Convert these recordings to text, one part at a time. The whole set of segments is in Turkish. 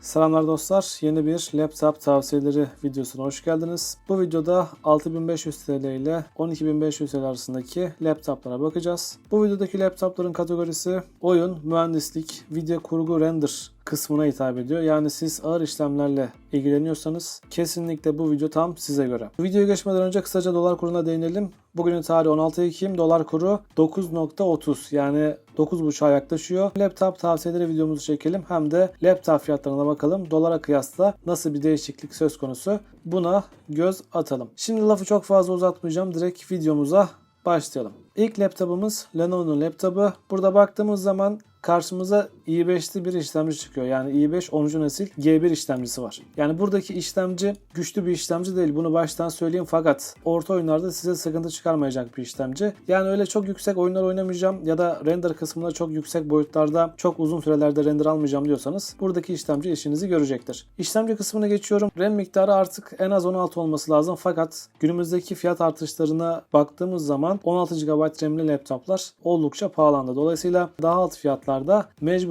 Selamlar dostlar. Yeni bir laptop tavsiyeleri videosuna hoş geldiniz. Bu videoda 6500 TL ile 12500 TL arasındaki laptoplara bakacağız. Bu videodaki laptopların kategorisi oyun, mühendislik, video kurgu, render kısmına hitap ediyor. Yani siz ağır işlemlerle ilgileniyorsanız kesinlikle bu video tam size göre. Videoya geçmeden önce kısaca dolar kuruna değinelim. Bugünün tarihi 16 Ekim. Dolar kuru 9.30 yani 9.5'a yaklaşıyor. Laptop tavsiyeleri videomuzu çekelim. Hem de laptop fiyatlarına bakalım. Dolara kıyasla nasıl bir değişiklik söz konusu buna göz atalım. Şimdi lafı çok fazla uzatmayacağım. Direkt videomuza başlayalım. İlk laptopumuz Lenovo'nun laptopu. Burada baktığımız zaman karşımıza i5'li bir işlemci çıkıyor. Yani i5 10. nesil G1 işlemcisi var. Yani buradaki işlemci güçlü bir işlemci değil. Bunu baştan söyleyeyim fakat orta oyunlarda size sıkıntı çıkarmayacak bir işlemci. Yani öyle çok yüksek oyunlar oynamayacağım ya da render kısmında çok yüksek boyutlarda çok uzun sürelerde render almayacağım diyorsanız buradaki işlemci işinizi görecektir. İşlemci kısmına geçiyorum. RAM miktarı artık en az 16 olması lazım fakat günümüzdeki fiyat artışlarına baktığımız zaman 16 GB RAM'li laptoplar oldukça pahalandı. Dolayısıyla daha alt fiyatlarda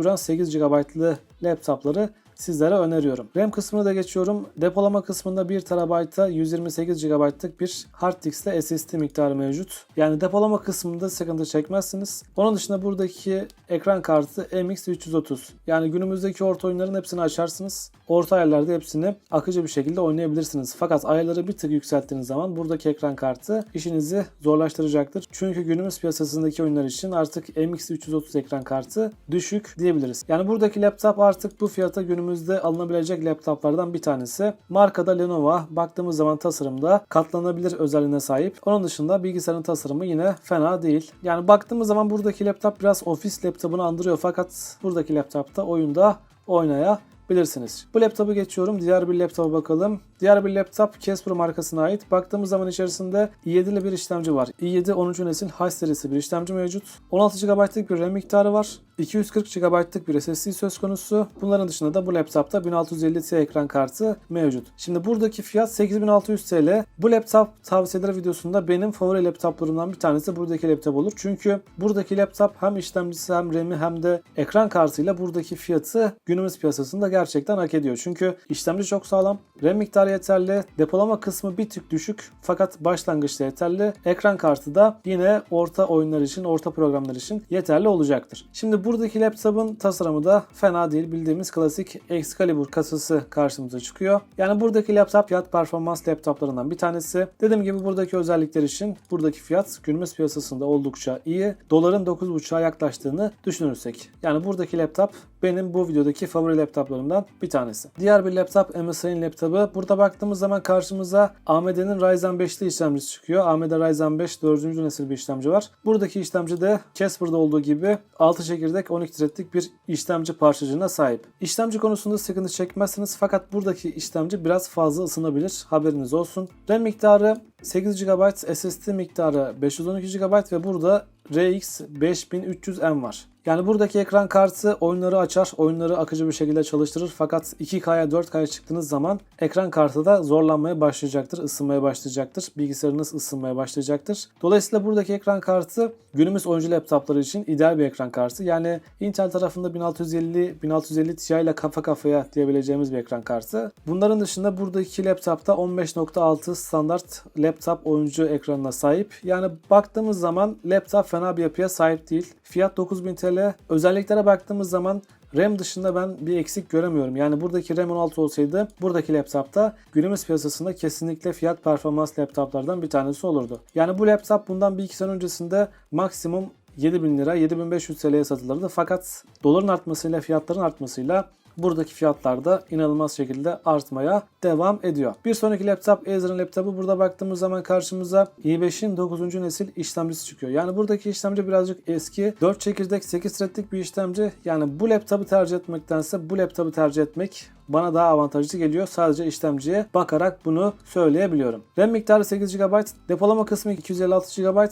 mecburen 8 GB'lı laptopları sizlere öneriyorum. RAM kısmına da geçiyorum. Depolama kısmında 1 TB'a 128 GB'lık bir hard diskle SSD miktarı mevcut. Yani depolama kısmında sıkıntı çekmezsiniz. Onun dışında buradaki ekran kartı MX330. Yani günümüzdeki orta oyunların hepsini açarsınız. Orta ayarlarda hepsini akıcı bir şekilde oynayabilirsiniz. Fakat ayarları bir tık yükselttiğiniz zaman buradaki ekran kartı işinizi zorlaştıracaktır. Çünkü günümüz piyasasındaki oyunlar için artık MX330 ekran kartı düşük diyebiliriz. Yani buradaki laptop artık bu fiyata günümüzde alınabilecek laptoplardan bir tanesi. Markada Lenovo. Baktığımız zaman tasarımda katlanabilir özelliğine sahip. Onun dışında bilgisayarın tasarımı yine fena değil. Yani baktığımız zaman buradaki laptop biraz ofis laptopunu andırıyor fakat buradaki laptopta oyunda oynaya bilirsiniz. Bu laptopu geçiyorum. Diğer bir laptopa bakalım. Diğer bir laptop Casper markasına ait. Baktığımız zaman içerisinde i7'li bir işlemci var. i7 10. nesil H serisi bir işlemci mevcut. 16 GB'lık bir RAM miktarı var. 240 GB'lık bir SSD söz konusu. Bunların dışında da bu laptopta 1650 Ti ekran kartı mevcut. Şimdi buradaki fiyat 8600 TL. Bu laptop tavsiyeler videosunda benim favori laptoplarımdan bir tanesi buradaki laptop olur. Çünkü buradaki laptop hem işlemcisi hem RAM'i hem de ekran kartıyla buradaki fiyatı günümüz piyasasında gerçekten hak ediyor. Çünkü işlemci çok sağlam, RAM miktarı yeterli, depolama kısmı bir tık düşük fakat başlangıçta yeterli. Ekran kartı da yine orta oyunlar için, orta programlar için yeterli olacaktır. Şimdi buradaki laptopun tasarımı da fena değil. Bildiğimiz klasik Excalibur kasası karşımıza çıkıyor. Yani buradaki laptop fiyat performans laptoplarından bir tanesi. Dediğim gibi buradaki özellikler için buradaki fiyat günümüz piyasasında oldukça iyi. Doların 9.5'a yaklaştığını düşünürsek. Yani buradaki laptop benim bu videodaki favori laptoplarımdan bir tanesi. Diğer bir laptop MSI'nin laptopu. Burada baktığımız zaman karşımıza AMD'nin Ryzen 5'li işlemcisi çıkıyor. AMD Ryzen 5 4. nesil bir işlemci var. Buradaki işlemci de Casper'da olduğu gibi 6 çekirdek 12 threadlik bir işlemci parçacığına sahip. İşlemci konusunda sıkıntı çekmezsiniz fakat buradaki işlemci biraz fazla ısınabilir. Haberiniz olsun. RAM miktarı 8 GB, SSD miktarı 512 GB ve burada RX 5300M var. Yani buradaki ekran kartı oyunları açar, oyunları akıcı bir şekilde çalıştırır fakat 2K'ya 4K'ya çıktığınız zaman ekran kartı da zorlanmaya başlayacaktır, ısınmaya başlayacaktır. Bilgisayarınız ısınmaya başlayacaktır. Dolayısıyla buradaki ekran kartı günümüz oyuncu laptopları için ideal bir ekran kartı. Yani Intel tarafında 1650 1650 Ti ile kafa kafaya diyebileceğimiz bir ekran kartı. Bunların dışında buradaki laptopta 15.6 standart laptop oyuncu ekranına sahip. Yani baktığımız zaman laptop fena bir yapıya sahip değil. Fiyat 9000 TL. Özelliklere baktığımız zaman RAM dışında ben bir eksik göremiyorum. Yani buradaki RAM 16 olsaydı buradaki laptopta günümüz piyasasında kesinlikle fiyat performans laptoplardan bir tanesi olurdu. Yani bu laptop bundan bir iki sene öncesinde maksimum 7000 lira 7500 TL'ye satılırdı. Fakat doların artmasıyla fiyatların artmasıyla buradaki fiyatlar da inanılmaz şekilde artmaya devam ediyor. Bir sonraki laptop Acer'ın laptopu burada baktığımız zaman karşımıza i5'in 9. nesil işlemcisi çıkıyor. Yani buradaki işlemci birazcık eski. 4 çekirdek 8 threadlik bir işlemci. Yani bu laptopu tercih etmektense bu laptopu tercih etmek bana daha avantajlı geliyor. Sadece işlemciye bakarak bunu söyleyebiliyorum. RAM miktarı 8 GB, depolama kısmı 256 GB,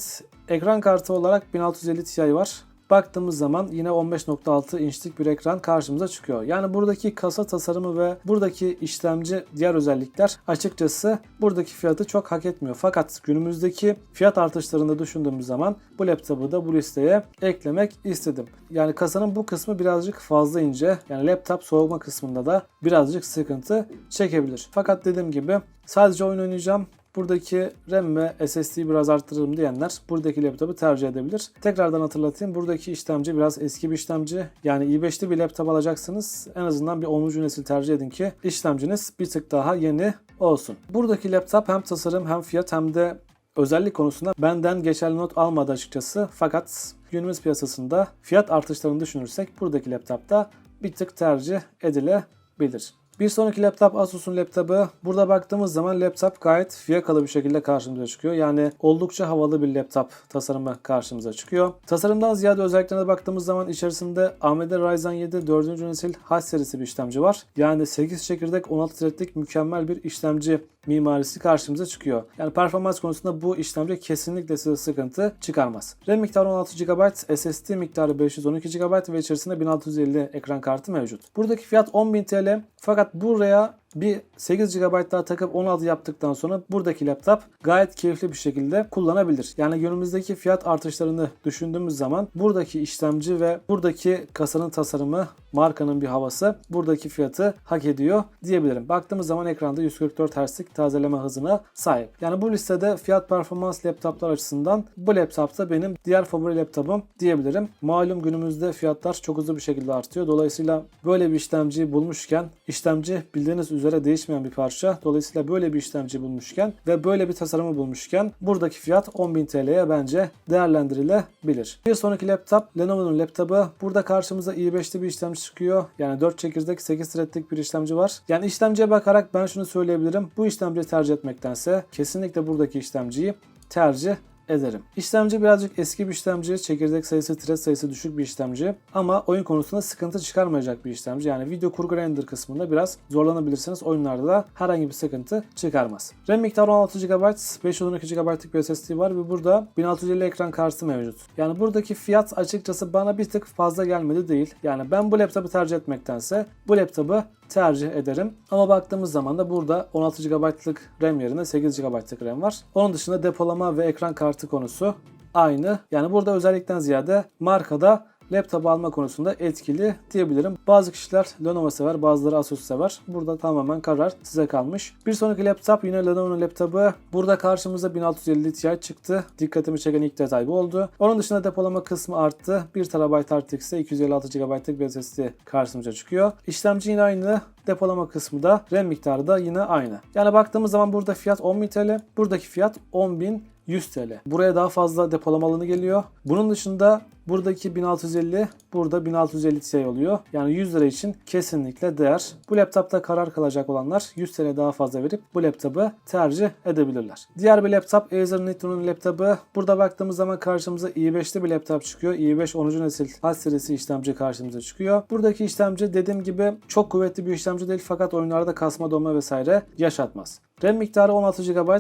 ekran kartı olarak 1650 Ti var. Baktığımız zaman yine 15.6 inçlik bir ekran karşımıza çıkıyor. Yani buradaki kasa tasarımı ve buradaki işlemci diğer özellikler açıkçası buradaki fiyatı çok hak etmiyor. Fakat günümüzdeki fiyat artışlarını düşündüğümüz zaman bu laptopu da bu listeye eklemek istedim. Yani kasanın bu kısmı birazcık fazla ince. Yani laptop soğuma kısmında da birazcık sıkıntı çekebilir. Fakat dediğim gibi sadece oyun oynayacağım. Buradaki RAM ve SSD'yi biraz arttırırım diyenler buradaki laptopu tercih edebilir. Tekrardan hatırlatayım. Buradaki işlemci biraz eski bir işlemci. Yani i5'li bir laptop alacaksınız. En azından bir 10. nesil tercih edin ki işlemciniz bir tık daha yeni olsun. Buradaki laptop hem tasarım hem fiyat hem de özellik konusunda benden geçerli not almadı açıkçası. Fakat günümüz piyasasında fiyat artışlarını düşünürsek buradaki laptopta bir tık tercih edilebilir. Bir sonraki laptop Asus'un laptopu. Burada baktığımız zaman laptop gayet fiyakalı bir şekilde karşımıza çıkıyor. Yani oldukça havalı bir laptop tasarımı karşımıza çıkıyor. Tasarımdan ziyade özelliklerine baktığımız zaman içerisinde AMD Ryzen 7 4. nesil H serisi bir işlemci var. Yani 8 çekirdek 16 threadlik mükemmel bir işlemci mimarisi karşımıza çıkıyor. Yani performans konusunda bu işlemci kesinlikle size sıkıntı çıkarmaz. RAM miktarı 16 GB, SSD miktarı 512 GB ve içerisinde 1650 ekran kartı mevcut. Buradaki fiyat 10.000 TL fakat buraya bir 8 GB daha takıp 16 yaptıktan sonra buradaki laptop gayet keyifli bir şekilde kullanabilir. Yani günümüzdeki fiyat artışlarını düşündüğümüz zaman buradaki işlemci ve buradaki kasanın tasarımı, markanın bir havası buradaki fiyatı hak ediyor diyebilirim. Baktığımız zaman ekranda 144 Hz'lik tazeleme hızına sahip. Yani bu listede fiyat performans laptoplar açısından bu laptop da benim diğer favori laptopum diyebilirim. Malum günümüzde fiyatlar çok hızlı bir şekilde artıyor. Dolayısıyla böyle bir işlemciyi bulmuşken işlemci bildiğiniz üzere değişmeyen bir parça. Dolayısıyla böyle bir işlemci bulmuşken ve böyle bir tasarımı bulmuşken buradaki fiyat 10.000 TL'ye bence değerlendirilebilir. Bir sonraki laptop Lenovo'nun laptopu. Burada karşımıza i5'li bir işlemci çıkıyor. Yani 4 çekirdek 8 threadlik bir işlemci var. Yani işlemciye bakarak ben şunu söyleyebilirim. Bu işlemciyi tercih etmektense kesinlikle buradaki işlemciyi tercih ederim. İşlemci birazcık eski bir işlemci, çekirdek sayısı, thread sayısı düşük bir işlemci ama oyun konusunda sıkıntı çıkarmayacak bir işlemci. Yani video kurgu render kısmında biraz zorlanabilirsiniz. Oyunlarda da herhangi bir sıkıntı çıkarmaz. RAM miktarı 16 GB, 512 GB'lık bir SSD var ve burada 1650 ekran kartı mevcut. Yani buradaki fiyat açıkçası bana bir tık fazla gelmedi değil. Yani ben bu laptopu tercih etmektense bu laptopu tercih ederim. Ama baktığımız zaman da burada 16 GB'lık RAM yerine 8 GB'lık RAM var. Onun dışında depolama ve ekran kartı konusu aynı. Yani burada özellikten ziyade markada laptop alma konusunda etkili diyebilirim. Bazı kişiler Lenovo sever, bazıları Asus sever. Burada tamamen karar size kalmış. Bir sonraki laptop yine Lenovo'nun laptopu. Burada karşımıza 1650 Ti çıktı. Dikkatimi çeken ilk detay bu oldu. Onun dışında depolama kısmı arttı. 1 TB artı ise 256 GB'lık bir SSD karşımıza çıkıyor. İşlemci yine aynı. Depolama kısmı da RAM miktarı da yine aynı. Yani baktığımız zaman burada fiyat 10.000 TL. Buradaki fiyat 10.000 100 TL. Buraya daha fazla depolama alanı geliyor. Bunun dışında buradaki 1650 burada 1650 Ti oluyor. Yani 100 lira için kesinlikle değer. Bu laptopta karar kalacak olanlar 100 TL daha fazla verip bu laptopu tercih edebilirler. Diğer bir laptop Acer Nitro'nun laptopu. Burada baktığımız zaman karşımıza i5'li bir laptop çıkıyor. i5 10. nesil H serisi işlemci karşımıza çıkıyor. Buradaki işlemci dediğim gibi çok kuvvetli bir işlemci değil fakat oyunlarda kasma donma vesaire yaşatmaz. RAM miktarı 16 GB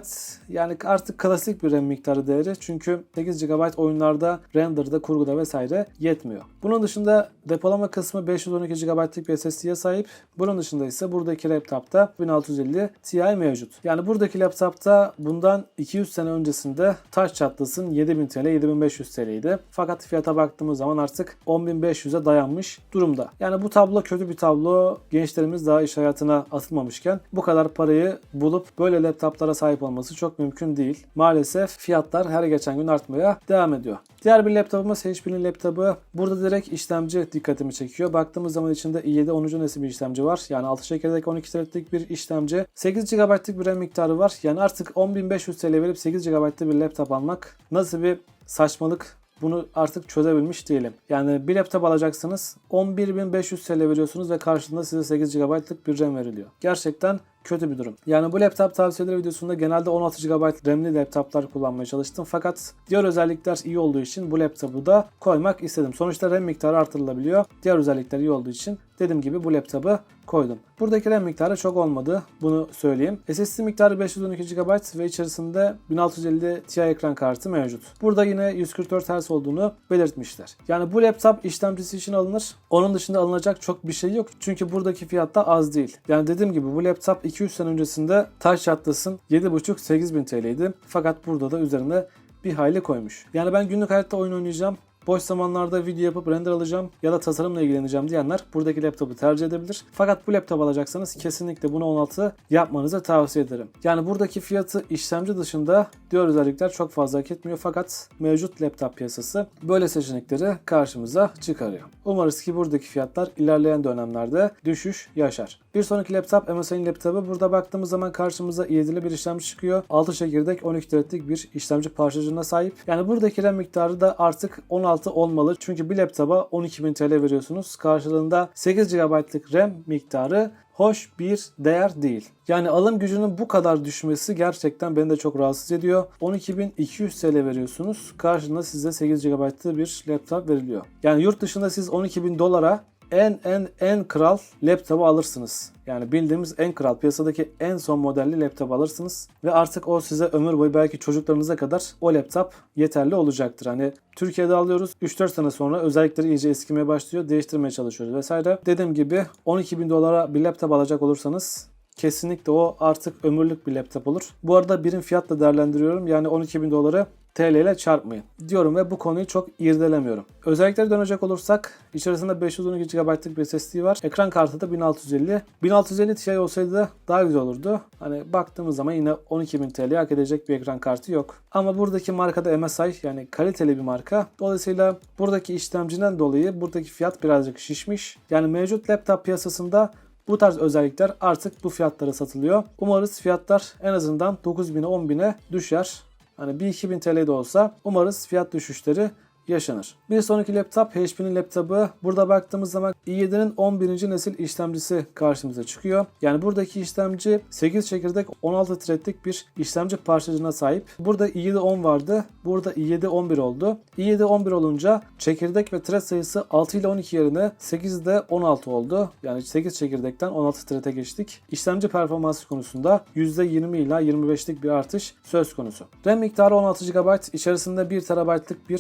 yani artık klasik bir RAM miktarı değeri çünkü 8 GB oyunlarda renderda, kurguda vesaire yetmiyor. Bunun dışında depolama kısmı 512 GB'lık bir SSD'ye sahip. Bunun dışında ise buradaki laptopta 1650 Ti mevcut. Yani buradaki laptopta bundan 200 sene öncesinde taş çatlasın 7000 TL 7500 TL'ydi. Fakat fiyata baktığımız zaman artık 10500'e dayanmış durumda. Yani bu tablo kötü bir tablo. Gençlerimiz daha iş hayatına atılmamışken bu kadar parayı bulup böyle laptoplara sahip olması çok mümkün değil. Maalesef fiyatlar her geçen gün artmaya devam ediyor. Diğer bir laptopumuz HP'nin laptopu. Burada direkt işlemci dikkatimi çekiyor. Baktığımız zaman içinde i7 10. nesil bir işlemci var. Yani 6 çekirdek 12 threadlik bir işlemci. 8 GB'lık bir RAM miktarı var. Yani artık 10.500 TL verip 8 GB'lık bir laptop almak nasıl bir saçmalık bunu artık çözebilmiş diyelim. Yani bir laptop alacaksınız 11.500 TL veriyorsunuz ve karşılığında size 8 GB'lık bir RAM veriliyor. Gerçekten kötü bir durum. Yani bu laptop tavsiyeleri videosunda genelde 16 GB RAM'li laptoplar kullanmaya çalıştım. Fakat diğer özellikler iyi olduğu için bu laptopu da koymak istedim. Sonuçta RAM miktarı artırılabiliyor. Diğer özellikler iyi olduğu için dediğim gibi bu laptopu koydum. Buradaki RAM miktarı çok olmadı. Bunu söyleyeyim. SSD miktarı 512 GB ve içerisinde 1650 Ti ekran kartı mevcut. Burada yine 144 Hz olduğunu belirtmişler. Yani bu laptop işlemcisi için alınır. Onun dışında alınacak çok bir şey yok. Çünkü buradaki fiyat da az değil. Yani dediğim gibi bu laptop 200 sene öncesinde taş çatlasın 7,5-8000 TL'ydi. Fakat burada da üzerine bir hayli koymuş. Yani ben günlük hayatta oyun oynayacağım. Boş zamanlarda video yapıp render alacağım ya da tasarımla ilgileneceğim diyenler buradaki laptopu tercih edebilir. Fakat bu laptop alacaksanız kesinlikle bunu 16 yapmanızı tavsiye ederim. Yani buradaki fiyatı işlemci dışında diğer özellikler çok fazla hak etmiyor fakat mevcut laptop piyasası böyle seçenekleri karşımıza çıkarıyor. Umarız ki buradaki fiyatlar ilerleyen dönemlerde düşüş yaşar. Bir sonraki laptop MSI'nin laptopu. Burada baktığımız zaman karşımıza i7'li bir işlemci çıkıyor. 6 çekirdek 12 threadlik bir işlemci parçacığına sahip. Yani buradaki RAM miktarı da artık 16 olmalı. Çünkü bir laptopa 12.000 TL veriyorsunuz. Karşılığında 8 GB'lık RAM miktarı hoş bir değer değil. Yani alım gücünün bu kadar düşmesi gerçekten beni de çok rahatsız ediyor. 12.200 TL veriyorsunuz. Karşılığında size 8 GB'lı bir laptop veriliyor. Yani yurt dışında siz 12.000 dolara en en en kral laptopu alırsınız. Yani bildiğimiz en kral piyasadaki en son modelli laptop alırsınız ve artık o size ömür boyu belki çocuklarınıza kadar o laptop yeterli olacaktır. Hani Türkiye'de alıyoruz 3-4 sene sonra özellikleri iyice eskimeye başlıyor değiştirmeye çalışıyoruz vesaire. Dediğim gibi 12 bin dolara bir laptop alacak olursanız kesinlikle o artık ömürlük bir laptop olur. Bu arada birim fiyatla değerlendiriyorum. Yani 12 bin doları TL ile çarpmayın diyorum ve bu konuyu çok irdelemiyorum. Özelliklere dönecek olursak içerisinde 512 GB'lık bir SSD var. Ekran kartı da 1650. 1650 Ti olsaydı daha güzel olurdu. Hani baktığımız zaman yine 12.000 TL hak edecek bir ekran kartı yok. Ama buradaki markada MSI yani kaliteli bir marka. Dolayısıyla buradaki işlemciden dolayı buradaki fiyat birazcık şişmiş. Yani mevcut laptop piyasasında bu tarz özellikler artık bu fiyatlara satılıyor. Umarız fiyatlar en azından 9000'e 10.000'e düşer. Hani bir 2000 TL de olsa umarız fiyat düşüşleri yaşanır. Bir sonraki laptop HP'nin laptopu. Burada baktığımız zaman i7'nin 11. nesil işlemcisi karşımıza çıkıyor. Yani buradaki işlemci 8 çekirdek 16 threadlik bir işlemci parçacığına sahip. Burada i7 10 vardı. Burada i7 11 oldu. i7 11 olunca çekirdek ve thread sayısı 6 ile 12 yerine 8 de 16 oldu. Yani 8 çekirdekten 16 thread'e geçtik. İşlemci performansı konusunda %20 ila 25'lik bir artış söz konusu. RAM miktarı 16 GB, içerisinde 1 TB'lık bir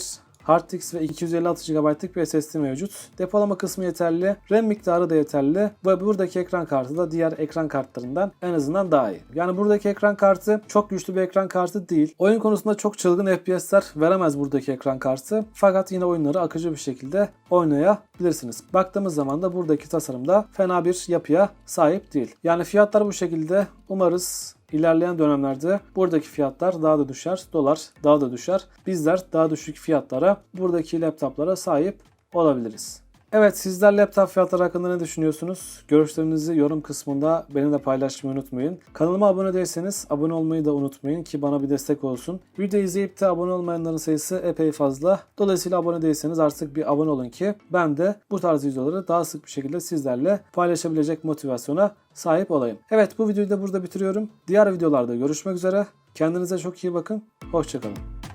Hard disk ve 256 GB'lık bir SSD mevcut. Depolama kısmı yeterli. RAM miktarı da yeterli. Ve buradaki ekran kartı da diğer ekran kartlarından en azından daha iyi. Yani buradaki ekran kartı çok güçlü bir ekran kartı değil. Oyun konusunda çok çılgın FPS'ler veremez buradaki ekran kartı. Fakat yine oyunları akıcı bir şekilde oynayabilirsiniz. Baktığımız zaman da buradaki tasarımda fena bir yapıya sahip değil. Yani fiyatlar bu şekilde. Umarız İlerleyen dönemlerde buradaki fiyatlar daha da düşer, dolar daha da düşer. Bizler daha düşük fiyatlara buradaki laptoplara sahip olabiliriz. Evet sizler laptop fiyatları hakkında ne düşünüyorsunuz? Görüşlerinizi yorum kısmında benimle paylaşmayı unutmayın. Kanalıma abone değilseniz abone olmayı da unutmayın ki bana bir destek olsun. Video izleyip de abone olmayanların sayısı epey fazla. Dolayısıyla abone değilseniz artık bir abone olun ki ben de bu tarz videoları daha sık bir şekilde sizlerle paylaşabilecek motivasyona sahip olayım. Evet bu videoyu da burada bitiriyorum. Diğer videolarda görüşmek üzere. Kendinize çok iyi bakın. Hoşçakalın.